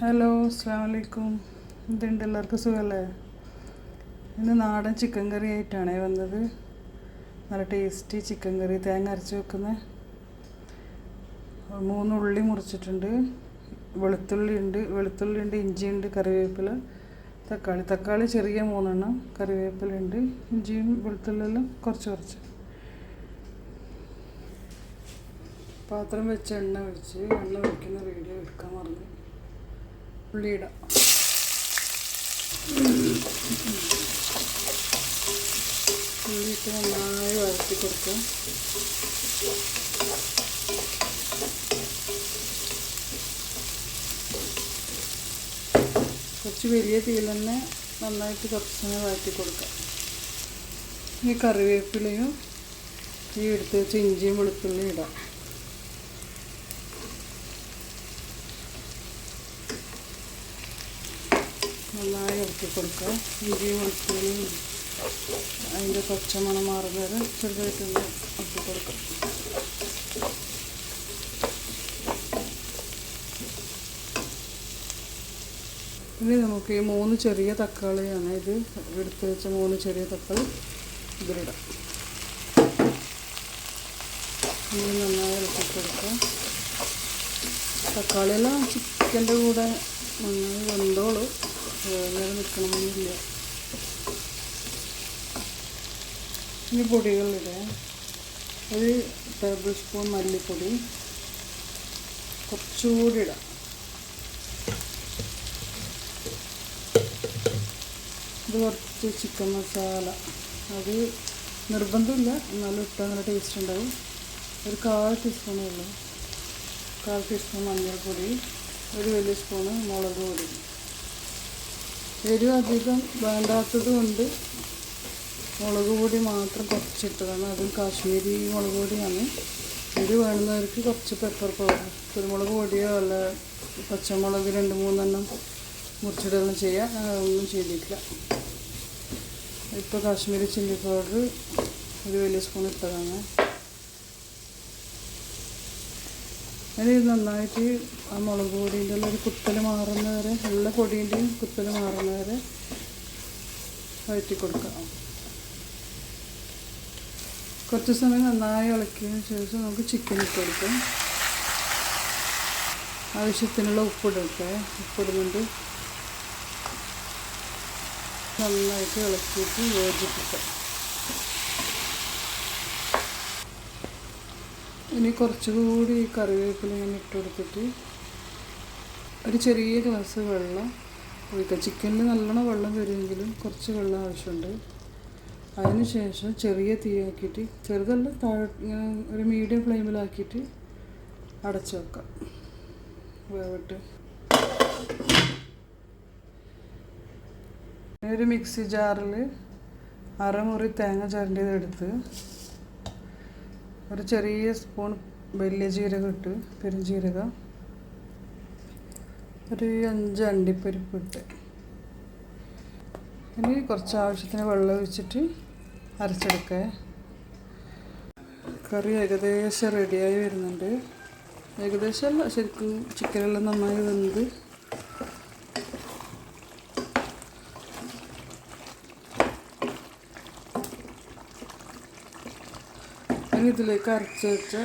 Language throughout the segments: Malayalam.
ഹലോ അസ്സാം വലൈക്കും എന്തുണ്ട്? എല്ലാവർക്കും സുഖമല്ലേ ഇന്ന് നാടൻ ചിക്കൻ കറി ആയിട്ടാണേ വന്നത്. നല്ല ടേസ്റ്റി ചിക്കൻ കറി തേങ്ങ അരച്ച് വെക്കുന്ന. മൂന്ന് ഉള്ളി മുറിച്ചിട്ടുണ്ട്. വെളുത്തുള്ളി ഉണ്ട്. വെളുത്തുള്ളി ഉണ്ട് ഇഞ്ചി ഉണ്ട് കറിവേപ്പില തക്കാളി. തക്കാളി ചെറിയ മൂന്നെണ്ണം കറിവേപ്പില ഉണ്ട് ഇഞ്ചിയും വെളുത്തുള്ളിയെല്ലാം കുറച്ച് കുറച്ച്. പാത്രം വെച്ച് എണ്ണ ഒഴിച്ച് എണ്ണ ഒഴിക്കുന്ന വീഡിയോ എടുക്കാൻ മറന്നു. ഉള്ളിയിടാം ഉള്ളിയിട്ട് നന്നായി വഴറ്റി കൊടുക്കാം കുറച്ച് വലിയ തീയിൽ തന്നെ നന്നായിട്ട് കുറച്ച് വഴറ്റി കൊടുക്കാം ഈ കറിവേപ്പിലയും ഈ എടുത്ത് വെച്ച് ഇഞ്ചിയും വെളുത്തുള്ളിയും ഇടാം. നന്നായി ഇറക്കി കൊടുക്കുക. ഇഞ്ചി വെളുത്തുള്ളിയും അതിന്റെ പച്ചമണം മാറുന്ന വരെ ചെറുതായിട്ടൊന്ന് ഇറക്കി കൊടുക്കാം. ഇനി നമുക്ക് ഈ മൂന്ന് ചെറിയ തക്കാളിയാണ് ഇത് എടുത്ത് വെച്ച മൂന്ന് ചെറിയ തക്കാളി ഇതിലിടാം. ഇനി നന്നായി ഇളക്കി കൊടുക്കാം. തക്കാളിയെല്ലാം ചിക്കന്റെ കൂടെ നന്നായി വെന്തോളൂ. നേരം നിൽക്കണമെന്നില്ല ഇനി ഒരു ടേബിൾ സ്പൂൺ മല്ലിപ്പൊടി കുറച്ചുകൂടി ഇടാം. ഇത് കുറച്ച് ചിക്കൻ മസാല അത് നിർബന്ധമില്ല എന്നാലും ഇട്ടാൽ നല്ല ടേസ്റ്റ് ഉണ്ടാവും. ഒരു കാൽ ടീസ്പൂണേ ഉള്ളൂ. കാൽ ടീസ്പൂൺ മഞ്ഞൾപ്പൊടി ഒരു വലിയ സ്പൂണ് മുളക് പൊടി. എരിവ് അധികം വേണ്ടാത്തത് കൊണ്ട് മുളക് പൊടി മാത്രം കുറച്ചിട്ടതാണ്. അതും കാശ്മീരി മുളക് പൊടിയാണ്. എരി വേണ്ടുന്നവർക്ക് കുറച്ച് പെപ്പർ പൗഡർ കുരുമുളക് പൊടിയോ അല്ല പച്ചമുളക് രണ്ട് മൂന്നെണ്ണം മുറിച്ചിടൊന്നും ചെയ്യാം. ഒന്നും ചെയ്തിട്ടില്ല. ഇപ്പോൾ കാശ്മീരി ചില്ലി പൗഡർ ഒരു വലിയ സ്പൂൺ ഇട്ടതാണ് ഇനി ഇത് നന്നായിട്ട് ആ മുളക് പൊടിന്റെ ഒരു കുത്തൽ മാറുന്ന വരെ ഉള്ള പൊടിന്റെയും കുത്തൽ മാറുന്ന വരെ വഴറ്റി കൊടുക്കാം കുറച്ച് സമയം നന്നായി ഇളക്കിയതിന് ശേഷം നമുക്ക് ചിക്കൻ ഇട്ട് കൊടുക്കാം. ആവശ്യത്തിനുള്ള ഉപ്പിടട്ടെ ഉപ്പിടുന്നുണ്ട് നന്നായിട്ട് ഇളക്കിയിട്ട് യോജിപ്പിക്കാം. ഇനി കുറച്ചുകൂടി ഈ കറിവേപ്പില ഞാൻ ഇട്ട് കൊടുത്തിട്ട് ഒരു ചെറിയ ഗ്ലാസ് വെള്ളം ഒഴിക്കാം ചിക്കനിൽ നല്ലോണം വെള്ളം വരുമെങ്കിലും കുറച്ച് വെള്ളം ആവശ്യമുണ്ട്. അതിനുശേഷം ചെറിയ തീയാക്കിയിട്ട് ചെറുതല്ല താഴെ ഒരു മീഡിയം ഫ്ലെയിമിലാക്കിയിട്ട് അടച്ചു വെക്കാം വേവിട്ട്. ഒരു മിക്സി ജാറിൽ അരമുറി തേങ്ങ ചരണ്ടിയത് എടുത്ത് ഒരു ചെറിയ സ്പൂൺ വലിയ ജീരകം ഇട്ട് പെരുംജീരകം. ഒരു അഞ്ച് അണ്ടിപ്പരിപ്പ് ഇട്ട്. ഇനി കുറച്ച് ആവശ്യത്തിന് വെള്ളം ഒഴിച്ചിട്ട് അരച്ചെടുക്കുക കറി ഏകദേശം റെഡിയായി വരുന്നുണ്ട്. ഏകദേശം ശരിക്കും ചിക്കനെല്ലാം നന്നായി വെന്ത് ഇതിലേക്ക് അരച്ച് വെച്ച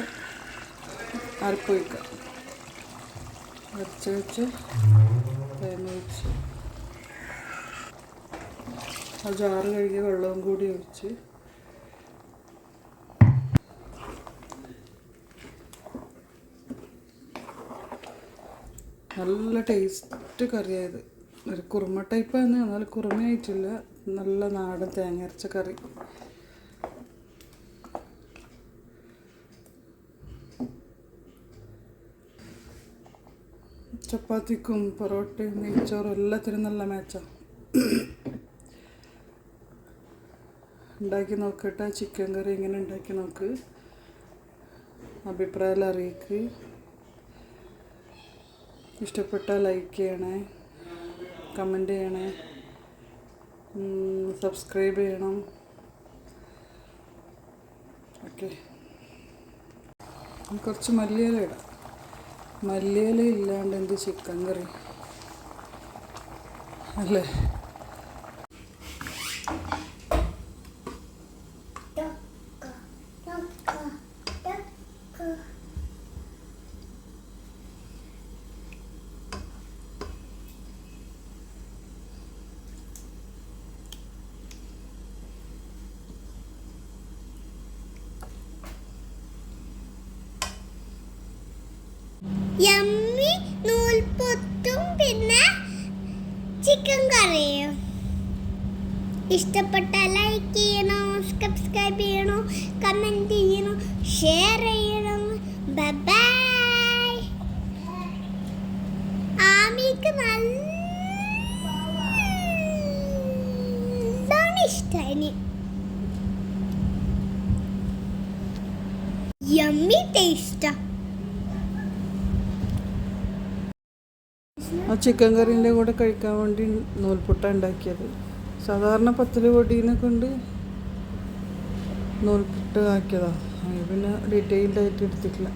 അരപ്പ് വയ്ക്കാം അരച്ച് വെച്ച് തേങ്ങ വെച്ച് ആ ജാറ് കഴുകിയ വെള്ളവും കൂടി ഒഴിച്ച്. നല്ല ടേസ്റ്റ് കറിയായത് ഒരു കുറുമ ടൈപ്പാണ് എന്നാൽ കുറുമയായിട്ടില്ല. നല്ല നാടൻ തേങ്ങ അരച്ച കറി. ചപ്പാത്തിക്കും പൊറോട്ടയും നെയ്ച്ചോറും എല്ലാത്തിനും നല്ല മാച്ചാണ് ഉണ്ടാക്കി നോക്കട്ടെ ചിക്കൻ കറി ഇങ്ങനെ ഉണ്ടാക്കി നോക്ക്. അഭിപ്രായം അറിയിക്ക്. ഇഷ്ടപ്പെട്ട ലൈക്ക് ചെയ്യണേ കമന്റ് ചെയ്യണേ. സബ്സ്ക്രൈബ് ചെയ്യണം. ഓക്കെ കുറച്ച് മല്ലിയില ഇടാം. മല്ലിയില ഇല്ലാണ്ട് എന്ത് ചിക്കൻ കറി? അല്ലേ? ഇഷ്ടപ്പെട്ട ലൈക്ക് ചെയ്യണോ സബ്സ്ക്രൈബ് ചെയ്യണോ കമന്റ് ചെയ്യണോ ഷെയർ ചെയ്യണം. ബൈ ആമിക്ക് നല്ല ഇഷ്ടമായി യമ്മി ടേസ്റ്റാ ആ. ചിക്കൻ കറീന്റെ കൂടെ കഴിക്കാൻ വേണ്ടി നൂൽപുട്ട ഉണ്ടാക്കിയത്. സാധാരണ പത്തിരി പൊടീനെ കൊണ്ട് നൂൽപുട്ട് ആക്കിയതാണ് പിന്നെ ഡീറ്റെയിൽഡായിട്ട് എടുത്തിട്ടില്ല.